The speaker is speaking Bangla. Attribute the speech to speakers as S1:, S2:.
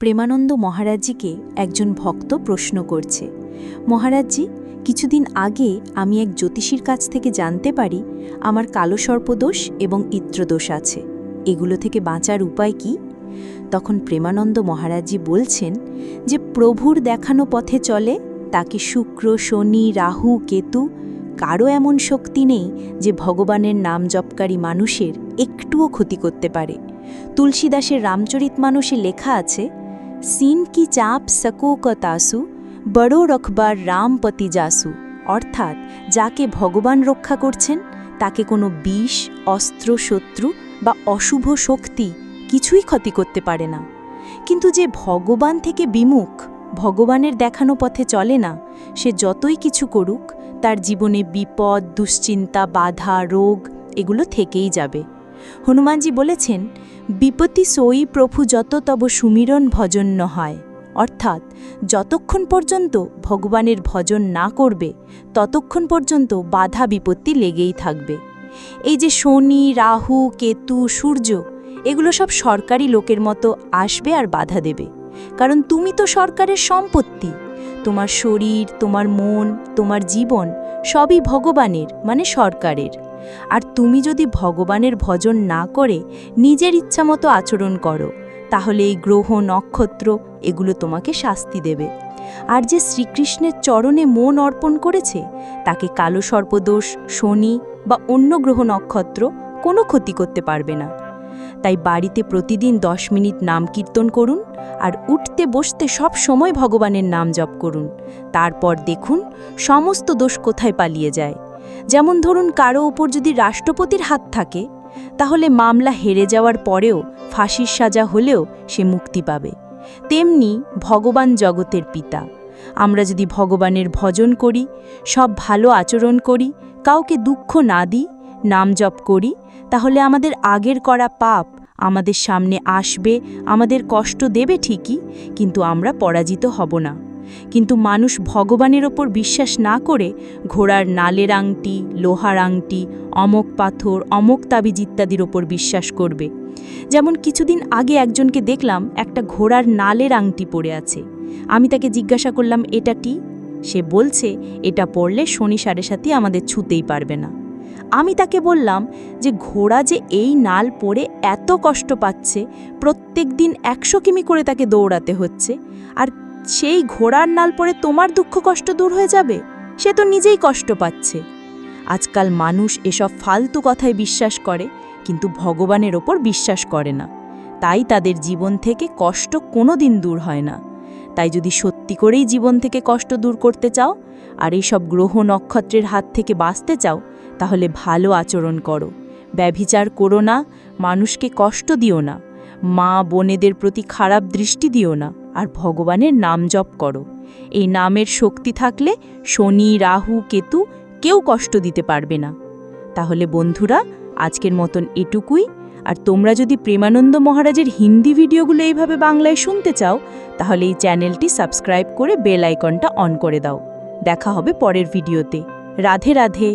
S1: প্রেমানন্দ মহারাজজিকে একজন ভক্ত প্রশ্ন করছে, মহারাজজি, কিছুদিন আগে আমি এক জ্যোতিষীর কাছ থেকে জানতে পারি আমার কালো সর্পদোষ এবং ইত্রদোষ আছে, এগুলো থেকে বাঁচার উপায় কি? তখন প্রেমানন্দ মহারাজজি বলছেন যে, প্রভুর দেখানো পথে চলে, তাকে শুক্র, শনি, রাহু, কেতু কারও এমন শক্তি নেই যে ভগবানের নাম জপকারী মানুষের একটুও ক্ষতি করতে পারে। তুলসীদাসের রামচরিত মানুষে লেখা আছে সিন কি চাপ সকোকতাসু বড়ো রখবার রামপতি যাসু অর্থাৎ যাকে ভগবান রক্ষা করছেন তাকে কোনো বিষ অস্ত্র শত্রু বা অশুভ শক্তি কিছুই ক্ষতি করতে পারে না কিন্তু যে ভগবান থেকে বিমুখ ভগবানের দেখানো পথে চলে না সে যতই কিছু করুক তার জীবনে বিপদ দুশ্চিন্তা বাধা রোগ এগুলো থেকেই যাবে হনুমানজি বলেছেন, বিপত্তি সই প্রভু যত তব সুমিরন ভজন হয়। অর্থাৎ, যতক্ষণ পর্যন্ত ভগবানের ভজন না করবে, ততক্ষণ পর্যন্ত বাধা বিপত্তি লেগেই থাকবে। এই যে শনি, রাহু, কেতু, সূর্য, এগুলো সব সরকারি লোকের মতো আসবে আর বাধা দেবে। কারণ তুমি তো সরকারের সম্পত্তি। তোমার শরীর, তোমার মন, তোমার জীবন সবই ভগবানের মানে সরকারের। আর তুমি যদি ভগবানের ভজন না করে নিজের ইচ্ছামতো আচরণ করো, তাহলে এই গ্রহ, নক্ষত্র এগুলো তোমাকে শাস্তি দেবে। আর যে শ্রীকৃষ্ণের চরণে মন অর্পণ করেছে, তাকে কালো সর্পদোষ, শনি বা অন্য গ্রহ, নক্ষত্র কোনো ক্ষতি করতে পারবে না। তাই বাড়িতে প্রতিদিন দশ মিনিট নাম কীর্তন করুন আর উঠতে বসতে সব সময় ভগবানের নাম জপ করুন। তারপর দেখুন সমস্ত দোষ কোথায় পালিয়ে যায়। যেমন ধরুন কারও ওপর যদি রাষ্ট্রপতির হাত থাকে, তাহলে মামলা হেরে যাওয়ার পরেও ফাঁসির সাজা হলেও সে মুক্তি পাবে। তেমনি ভগবান জগতের পিতা। আমরা যদি ভগবানের ভজন করি, সব ভালো আচরণ করি, কাউকে দুঃখ না দিই, নাম জপ করি, তাহলে আমাদের আগের করা পাপ আমাদের সামনে আসবে, আমাদের কষ্ট দেবে ঠিকই, কিন্তু আমরা পরাজিত হব না। কিন্তু মানুষ ভগবানের ওপর বিশ্বাস না করে ঘোড়ার নালের আংটি, লোহার আংটি, অমক পাথর, অমক তাবিজ ইত্যাদির ওপর বিশ্বাস করবে। যেমন কিছুদিন আগে একজনকে দেখলাম একটা ঘোড়ার নালের আংটি পড়ে আছে। আমি তাকে জিজ্ঞাসা করলাম, এটা কি? সে বলছে, এটা পড়লে শনি সাড়ে সাথে আমাদের ছুতেই পারবে না। আমি তাকে বললাম যে, ঘোড়া যে এই নাল পরে এত কষ্ট পাচ্ছে প্রত্যেক দিন একশো কিমি করে তাকে দৌড়াতে হচ্ছে, আর সেই ঘোড়ার নাল পরে তোমার দুঃখ কষ্ট দূর হয়ে যাবে? সে তো নিজেই কষ্ট পাচ্ছে। আজকাল মানুষ এসব ফালতু কথায় বিশ্বাস করে, কিন্তু ভগবানের ওপর বিশ্বাস করে না। তাই তাদের জীবন থেকে কষ্ট কোনো দিন দূর হয় না। তাই যদি সত্যি করেই জীবন থেকে কষ্ট দূর করতে চাও, আর এইসব গ্রহ নক্ষত্রের হাত থেকে বাঁচতে চাও, তাহলে ভালো আচরণ করো। ব্যভিচার করো না, মানুষকে কষ্ট দিও না। মা বোনেদের প্রতি খারাপ দৃষ্টি দিও না। আর ভগবানের নাম জপ করো। এই নামের শক্তি থাকলে শনি, রাহু, কেতু কেউ কষ্ট দিতে পারবে না। তাহলে বন্ধুরা, আজকের মতন এটুকুই। আর তোমরা যদি প্রেমানন্দ মহারাজের হিন্দি ভিডিওগুলো এইভাবে বাংলায় শুনতে চাও, তাহলে এই চ্যানেলটি সাবস্ক্রাইব করে বেল আইকনটা অন করে দাও। দেখা হবে পরের ভিডিওতে। রাধে রাধে।